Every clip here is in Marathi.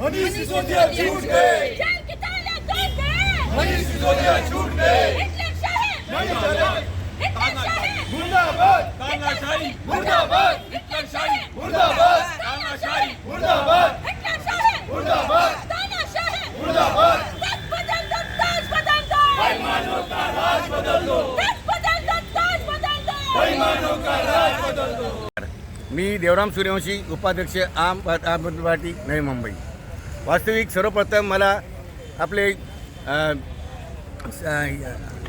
मनीष सिसोदिया छूट गए। जेल की ताले तोड़ गए मनीष सिसोदिया छूट गए। हिटलर शाही नहीं चले हिटलर शाही। मुर्दाबाद। तानाशाही मुर्दाबाद। हिटलर शाही। मुर्दाबाद। तानाशाही मुर्दाबाद। हिटलर शाही मुर्दाबाद। तानाशाही मुर्दाबाद। ताज बदल दो ताज बदल दो। बेईमानों का राज बदल दो। ताज बदल दो ताज बदल दो। बेईमानों का राज बदल दो। मी देवराम सूर्यवंशी उपाध्यक्ष आम आम आदमी पार्टी नवी मुंबई. वास्तविक सर्वप्रथम मला आपले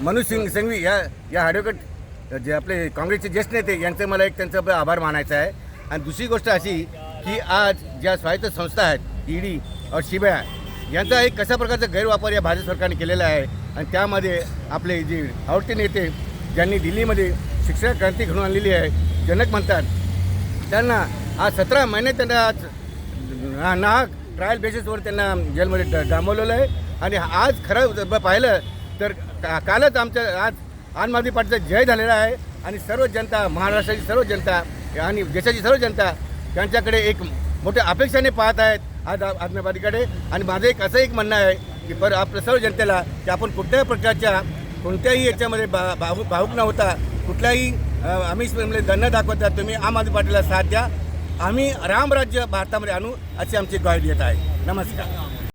मनोज सिंग संघवी या या ॲडव्होकेट जे आपले काँग्रेसचे ज्येष्ठ नेते यांचं मला एक त्यांचा आभार मानायचा आहे. आणि दुसरी गोष्ट अशी की आज ज्या स्वायत्त संस्था आहेत ईडी और सीबीआय यांचा एक कशा प्रकारचा गैरवापर या भाजप सरकारने केलेला आहे आणि त्यामध्ये आपले जे आवडते नेते ज्यांनी दिल्लीमध्ये शिक्षण क्रांती घडून आणलेली आहे जनक म्हणतात त्यांना आज सतरा महिने त्यांना आज ना- नाहक ट्रायल बेसिसवर त्यांना जेलमध्ये डांबवलेलं आहे. आणि आज खरं पाहिलं तर का- कालच आमच्या आज आम आदमी पार्टीचा जय झालेला आहे. आणि सर्व जनता महाराष्ट्राची सर्व जनता आणि देशाची सर्व जनता त्यांच्याकडे एक मोठ्या अपेक्षाने पाहत आहेत आज आ- आदमी पार्टीकडे. आणि माझं एक असं एक म्हणणं आहे की पर आपल्या सर्व जनतेला की आपण कुठल्याही प्रकारच्या कोणत्याही याच्यामध्ये बा भावूक भावूक न होता कुठल्याही आम्ही म्हणजे दंड दाखवता तुम्ही आम आदमी पार्टीला साथ द्या. आम्ही रामराज्य भारतामध्ये आणू अशी आमची ग्वाही देत आहे. नमस्कार.